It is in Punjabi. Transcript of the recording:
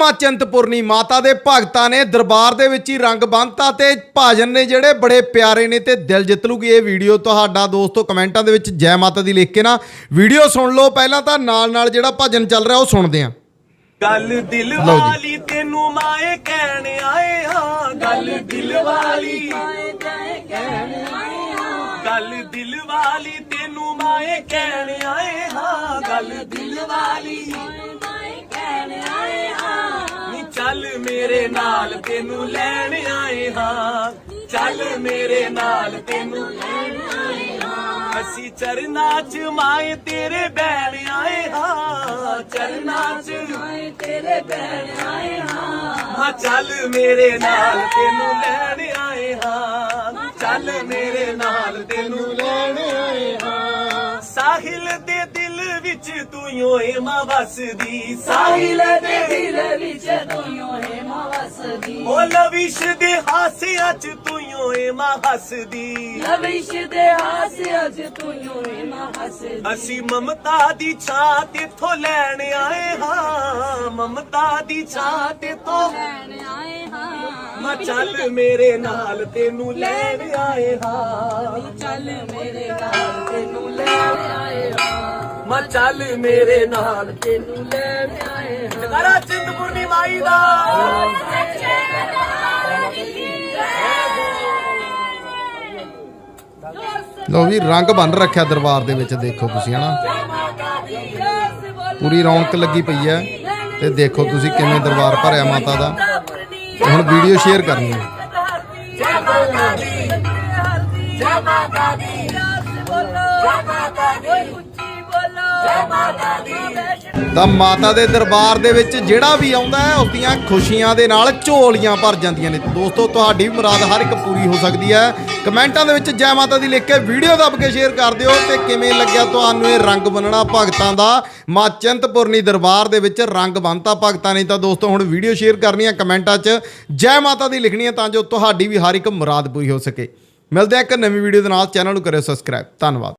ਮਾਂ ਚਿੰਤਪੁਰਨੀ ਮਾਤਾ ਦੇ ਭਗਤਾਂ ਨੇ ਦਰਬਾਰ ਦੇ ਵਿੱਚ ਹੀ ਰੰਗ ਬੰਨਤਾ ਤੇ ਭਾਜਨ ਨੇ ਜਿਹੜੇ ਬੜੇ ਪਿਆਰੇ ਨੇ ਤੇ ਦਿਲ ਜਿੱਤ ਲੂਗੀ ਇਹ ਵੀਡੀਓ। ਤੁਹਾਡਾ ਦੋਸਤੋ ਕਮੈਂਟਾਂ ਦੇ ਵਿੱਚ ਜੈ ਮਾਤਾ ਦੀ ਲਿਖ ਕੇ ਨਾ ਵੀਡੀਓ ਸੁਣ ਲਓ। ਪਹਿਲਾਂ ਤਾਂ ਨਾਲ ਨਾਲ ਜਿਹੜਾ ਭਜਨ ਚੱਲ ਰਿਹਾ ਉਹ ਸੁਣਦੇ ਆਂ ਗੱਲ ਦਿਲ ਵਾਲੀ ਤੈਨੂੰ ਮਾਏ ਕਹਿਣ ਆਏ ਹਾਂ। ਗੱਲ ਦਿਲ ਵਾਲੀ ਗੱਲ ਦਿਲ ਵਾਲੀ ਤੈਨੂੰ ਮਾਏ ਕਹਿਣ ਆਏ ਹਾਂ। ਗੱਲ ਦਿਲ ਵਾਲੀ ਚੱਲ ਮੇਰੇ ਨਾਲ ਤੈਨੂੰ ਲੈਣ ਆਏ ਹਾਂ। ਚੱਲ ਮੇਰੇ ਨਾਲ ਤੈਨੂੰ ਲੈਣ ਆਏ ਹਾਂ। ਅਸੀਂ ਚਰਨਾਂ 'ਚ ਮਾਏ ਤੇਰੇ ਬੈਣ ਆਏ ਹਾਂ। ਚਰਨਾਂ 'ਚ ਮਾਏ ਤੇਰੇ ਬੈਣ ਆਏ ਹਾਂ ਹਾਂ। ਚੱਲ ਮੇਰੇ ਨਾਲ ਤੈਨੂੰ ਲੈਣ ਆਏ ਹਾਂ। ਚੱਲ ਮੇਰੇ ਨਾਲ ਤੈਨੂੰ ਲੈਣ ਆਏ ਹਾਂ। ਸਾਹਿਲ ਦੇ ਦਿਲ ਵਿੱਚ ਤੂੰ ਓਏ ਮਾਂ ਵਸਦੀ। ਸਾਹਿਲ ਦੇ ਦਿਲ ਵਿੱਚ ਉਹ ਲਵਿਸ਼ ਦੇ ਹਾਸਿਆਂ 'ਚ ਤੂੰ ਓਏ ਮਾਂ ਹੱਸਦੀ ਲਵਿਸ਼ ਦੇ ਹਾਸਿਆਂ 'ਚ ਤੂੰ ਯੋਏ ਨਾ ਹੱਸਦੀ ਅਸੀਂ ਮਮਤਾ ਦੀ ਛਾਂ ਤੇਥੋਂ ਲੈਣ ਆਏ ਹਾਂ। ਮਮਤਾ ਦੀ ਛਾਂ ਤੇਥੋਂ ਲੈਣ ਆਏ ਹਾਂ। ਮਾ ਚੱਲ ਮੇਰੇ ਨਾਲ ਤੈਨੂੰ ਲੈਣ ਆਏ ਹਾਂ। ਚੱਲ ਮੇਰੇ ਨਾਲ ਹਾਂ ਮਾ ਚੱਲ ਮੇਰੇ ਨਾਲ। ਤੈਨੂੰ ਲੈਣ ਆਏ ਹਾਂ। ਜਗਰਾ ਚਿੰਤਪੁਰਨੀ ਮਾਈ ਦਾ। ਲਓ ਵੀ ਰੰਗ ਬੰਨ ਰੱਖਿਆ ਦਰਬਾਰ ਦੇ ਵਿੱਚ ਦੇਖੋ ਤੁਸੀਂ ਹਨਾ? ਪੂਰੀ ਰੌਣਕ ਲੱਗੀ ਪਈ ਹੈ ਤੇ ਦੇਖੋ ਤੁਸੀਂ ਕਿਵੇਂ ਦਰਬਾਰ ਭਰਿਆ ਮਾਤਾ ਦਾ। ਹੁਣ ਵੀਡੀਓ ਸ਼ੇਅਰ ਕਰਨੀ ਹੈ। ਜੈ ਮਾਤਾ ਦੀ। ਜੈ ਮਾਤਾ ਦੀ। ਤਾਂ ਮਾਤਾ ਦੇ ਦਰਬਾਰ ਦੇ ਵਿੱਚ ਜਿਹੜਾ ਵੀ ਆਉਂਦਾ ਹੈ ਉਸ ਦੀਆਂ ਖੁਸ਼ੀਆਂ ਦੇ ਨਾਲ ਝੋਲੀਆਂ ਭਰ ਜਾਂਦੀਆਂ ਨੇ। ਦੋਸਤੋ, ਤੁਹਾਡੀ ਵੀ ਮੁਰਾਦ ਹਰ ਇੱਕ ਪੂਰੀ ਹੋ ਸਕਦੀ ਹੈ। ਕਮੈਂਟਾਂ ਦੇ ਵਿੱਚ ਜੈ ਮਾਤਾ ਦੀ ਲਿਖ ਕੇ ਵੀਡੀਓ ਦੱਬ ਕੇ ਸ਼ੇਅਰ ਕਰ ਦਿਓ ਤੇ ਕਿਵੇਂ ਲੱਗਿਆ ਤੁਹਾਨੂੰ ਇਹ ਰੰਗ ਬੰਨਣਾ ਭਗਤਾਂ ਦਾ? ਮਾਂ ਚਿੰਤਪੁਰਨੀ ਦਰਬਾਰ ਦੇ ਵਿੱਚ ਰੰਗ ਬੰਨਤਾ ਭਗਤਾਂ ਨੇ। ਤਾਂ ਦੋਸਤੋ, ਹੁਣ ਵੀਡੀਓ ਸ਼ੇਅਰ ਕਰਨੀ ਹੈ ਕਮੈਂਟਾਂ 'ਚ। ਜੈ ਮਾਤਾ ਦੀ ਲਿਖਣੀ ਹੈ ਤਾਂ ਜੋ ਤੁਹਾਡੀ ਵੀ ਹਰ ਇੱਕ ਮੁਰਾਦ ਪੂਰੀ ਹੋ ਸਕੇ। ਮਿਲਦੇ ਹਾਂ ਇੱਕ ਨਵੀਂ ਵੀਡੀਓ ਦੇ ਨਾਲ। ਚੈਨਲ ਨੂੰ ਕਰਿਓ ਸਬਸਕ੍ਰਾਈਬ। ਧੰਨਵਾਦ।